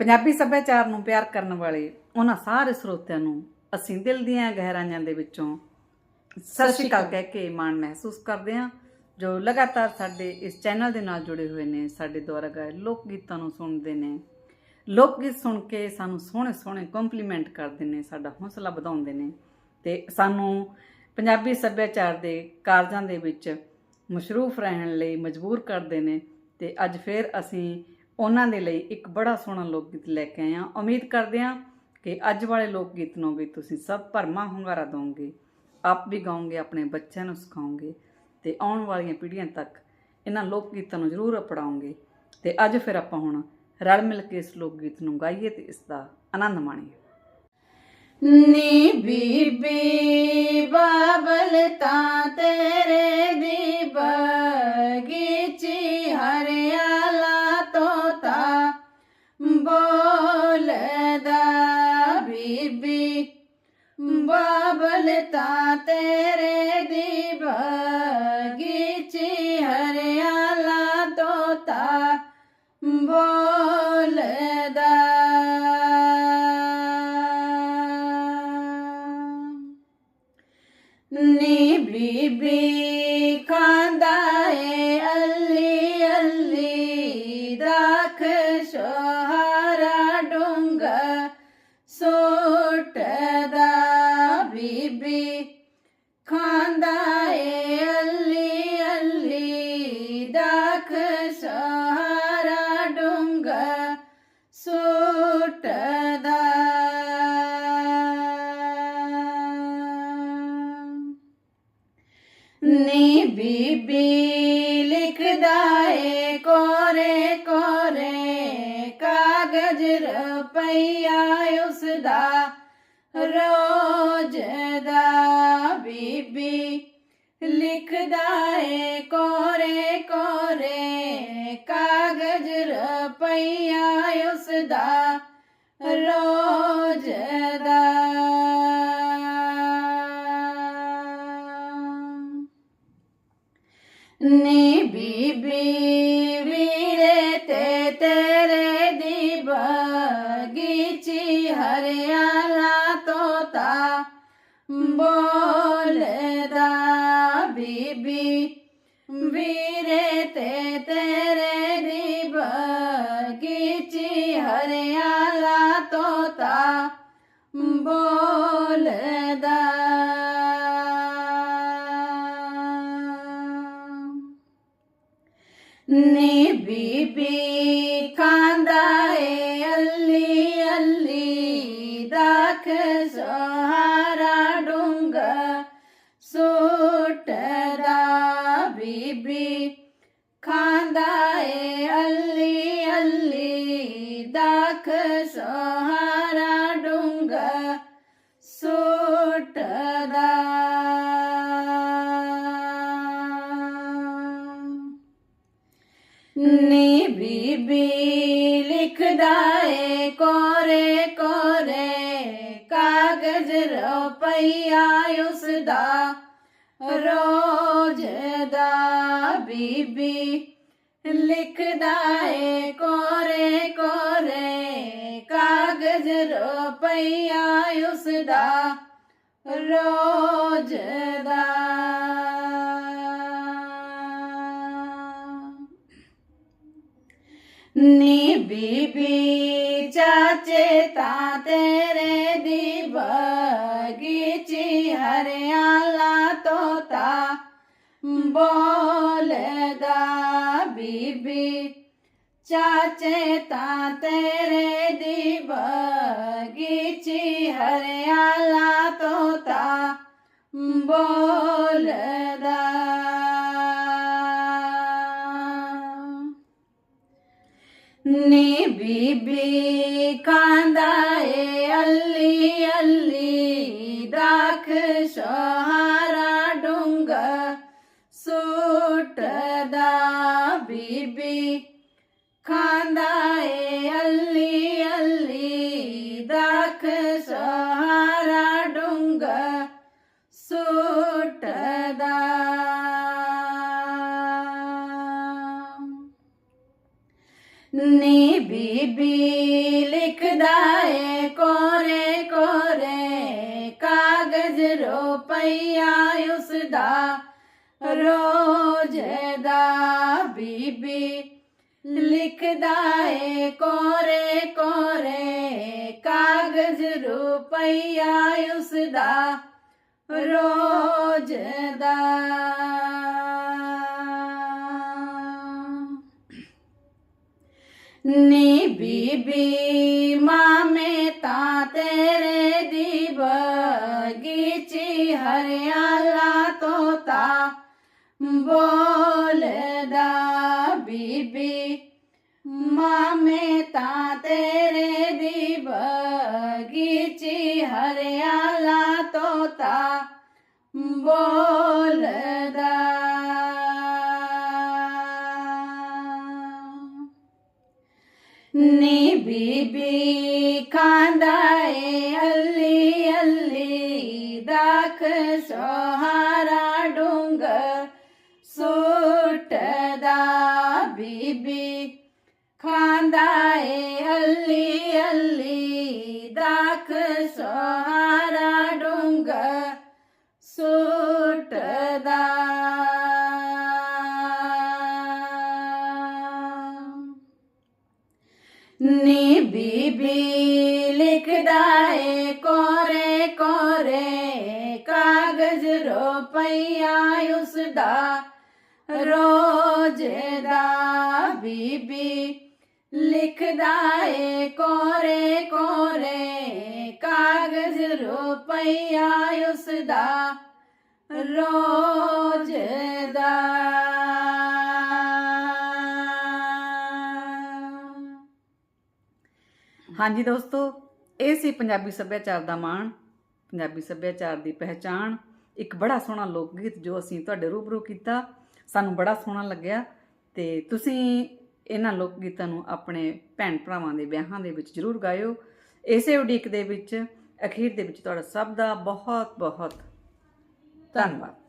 ਪੰਜਾਬੀ ਸੱਭਿਆਚਾਰ ਨੂੰ ਪਿਆਰ ਕਰਨ ਵਾਲੇ ਉਹਨਾਂ ਸਾਰੇ ਸਰੋਤਿਆਂ ਨੂੰ ਅਸੀਂ ਦਿਲ ਦੀਆਂ ਗਹਿਰਾਈਆਂ ਦੇ ਵਿੱਚੋਂ ਸਤਿ ਸ਼੍ਰੀ ਅਕਾਲ ਕਹਿ ਕੇ ਮਾਣ ਮਹਿਸੂਸ ਕਰਦੇ ਹਾਂ, ਜੋ ਲਗਾਤਾਰ ਸਾਡੇ ਇਸ ਚੈਨਲ ਦੇ ਨਾਲ ਜੁੜੇ ਹੋਏ ਨੇ, ਸਾਡੇ ਦੁਆਰਾ ਗਾਏ ਲੋਕ ਗੀਤਾਂ ਨੂੰ ਸੁਣਦੇ ਨੇ। ਲੋਕ ਗੀਤ ਸੁਣ ਕੇ ਸਾਨੂੰ ਸੋਹਣੇ ਸੋਹਣੇ ਕੰਪਲੀਮੈਂਟ ਕਰਦੇ ਨੇ, ਸਾਡਾ ਹੌਸਲਾ ਵਧਾਉਂਦੇ ਨੇ ਤੇ ਸਾਨੂੰ ਪੰਜਾਬੀ ਸੱਭਿਆਚਾਰ ਦੇ ਕਾਰਜਾਂ ਦੇ ਵਿੱਚ ਮਸ਼ਰੂਫ ਰਹਿਣ ਲਈ ਮਜਬੂਰ ਕਰਦੇ ਨੇ ਤੇ ਅੱਜ ਫਿਰ ਅਸੀਂ ਉਹਨਾਂ ਦੇ ਲਈ ਇੱਕ ਬੜਾ ਸੋਹਣਾ ਲੋਕ ਗੀਤ ਲੈ ਕੇ ਆਏ ਹਾਂ। ਉਮੀਦ ਕਰਦੇ ਹਾਂ ਕਿ ਅੱਜ ਵਾਲੇ ਲੋਕ ਗੀਤ ਨੂੰ ਵੀ ਤੁਸੀਂ ਸਭ ਭਰਮਾ ਹੁੰਗਾਰਾ ਦਿਓਗੇ ਆਪ ਵੀ ਗਾਓਗੇ, ਆਪਣੇ ਬੱਚਿਆਂ ਨੂੰ ਸਿਖਾਓਗੇ ਤੇ ਆਉਣ ਵਾਲੀਆਂ ਪੀੜ੍ਹੀਆਂ ਤੱਕ ਇਹਨਾਂ ਲੋਕ ਗੀਤਾਂ ਨੂੰ ਜ਼ਰੂਰ ਅਪਣਾਓਗੇ। ਤੇ ਅੱਜ ਫਿਰ ਆਪਾਂ ਹੁਣ ਰਲ ਮਿਲ ਕੇ ਇਸ ਲੋਕ ਗੀਤ ਨੂੰ ਗਾਈਏ ਤੇ ਇਸ ਦਾ ਆਨੰਦ ਮਾਣੀਏ। ਨੀ ਬੀਬੀ, ਬਾਬਲ ਤਾਂ ਤੇਰੇ ਦੀ ਬਗੀਚੀ ਬੀਬੀ ਖਾਂਦਾ ਏ ਅੱਲੀ ਅੱਲੀ ਦਾਖ ਸ਼ੋਹਰਾ ਡੁੰਗ ਸੁੱਟਦਾ ਨੀ ਬੀਬੀ ਲਿਖਦਾ ਏ ਕੋਰੇ ਕੋਰੇ ਕਾਗਜ਼ ਰੁਪਈਆ ਉਸਦਾ ਰੋਜ਼ ਨੀ ਬੀਬੀ ਵੀਰੇ ਤੇ ਤੇਰੇ ਦੀ ਬਗੀਚੀ ਹਰਿਆਲਾ ਤੋਤਾ ਬੋਲਦਾ ਬੀਬੀ ਵੀਰੇ ਤੇ ਤੇਰੇ ਦੀ ਬਗੀਚੀ ਹਰਿਆਲਾ ਤੋਤਾ ਬੋਲਦਾ ਅੱਲੀ ਦਾਖ ਸਹਾਰਾ ਡੁੰਗ ਸੁੱਟਦਾ। ਨੀ ਬੀਬੀ ਲਿਖਦਾ ਏ, ਕੋਰੇ ਕੋਰੇ ਕਾਗਜ਼ ਰੁਪਈਆ ਉਸਦਾ, ਰੋਜ਼ ਦਾ ਬੀਬੀ ਲਿਖਦਾ ਏ, ਕੋਰੇ ਕੋਰੇ, ਕਾਗਜ਼ ਰੁਪਈਆ ਉਸਦਾ ਰੋਜ਼ ਦਾ। ਨੀ ਬੀਬੀ ਚਾਚੇ ਤਾਂ ਤੇਰੇ ਦੀ ਬਗੀਚੀ ਹਰਿਆਲਾ ਤੋਤਾ ਬੋਲਦਾ। ਬੀਬੀ ਚਾਚੇ ਤਾਂ ਤੇਰੇ ਦੀ ਬਗੀਚੀ ਹਰਿਆਲਾ ਤੋਤਾ ਬੋਲਦਾ। ਨੀ ਬੀਬੀ ਕਾਂਦਾ ਏ ਅੱਲੀ ਕਾਗਜ਼ ਰੁਪਈਆ ਉਸਦਾ, ਰੋਜ਼ ਦਾ ਬੀਬੀ ਲਿਖਦਾ ਏ, ਕੋਰੇ ਕੋਰੇ ਕਾਗਜ਼ ਰੁਪਈਆ ਉਸਦਾ, ਰੋਜ਼ ਦਾ। ਨੀ ਬੀਬੀ ਮਾਮੇ ਤਾਂ ਤੇਰੇ ਹਰਿਆਲਾ ਤੋਤਾ, ਬੋਲਦਾ ਬੀਬੀ, ਮਾਮੇ ਤਾਂ ਤੇਰੇ ਦੀ ਬਗੀਚੀ ਹਰਿਆਲਾ ਤੋਤਾ, ਬੋਲਦਾ। ਨੀ ਬੀਬੀ ਖਾਂਦਾ લાખ સોહારા ડુંગ સૂટદા બીબી ખાંદાએ અલ્લી અલ્લી દાખ સોહારા ડુંગ સૂટદા ની બીબી ਰੁਪਈਆ ਉਸਦਾ, ਰੋਜ਼ ਦਾ ਬੀਬੀ ਲਿਖਦਾ ਏ, ਕੋਰੇ ਕੋਰੇ ਕਾਗਜ਼ ਰੁਪਈਆ ਉਸਦਾ, ਰੋਜ਼ ਦਾ। ਹਾਂਜੀ ਦੋਸਤੋ, ਇਹ ਸੀ ਪੰਜਾਬੀ ਸੱਭਿਆਚਾਰ ਦਾ ਮਾਣ, ਪੰਜਾਬੀ ਸੱਭਿਆਚਾਰ ਦੀ ਪਹਿਚਾਣ ਇੱਕ ਬੜਾ ਸੋਹਣਾ ਲੋਕ ਗੀਤ ਜੋ ਅਸੀਂ ਤੁਹਾਡੇ ਰੂਬਰੂ ਕੀਤਾ, ਸਾਨੂੰ ਬੜਾ ਸੋਹਣਾ ਲੱਗਿਆ ਤੇ ਤੁਸੀਂ ਇਹਨਾਂ ਲੋਕ ਗੀਤਾਂ ਨੂੰ ਆਪਣੇ ਭੈਣ ਭਰਾਵਾਂ ਦੇ ਵਿਆਹਾਂ ਦੇ ਵਿੱਚ ਜ਼ਰੂਰ ਗਾਇਓ। ਇਸੇ ਉਡੀਕ ਦੇ ਵਿੱਚ, ਅਖੀਰ ਦੇ ਵਿੱਚ ਤੁਹਾਡਾ ਸਭ ਦਾ ਬਹੁਤ ਬਹੁਤ ਧੰਨਵਾਦ।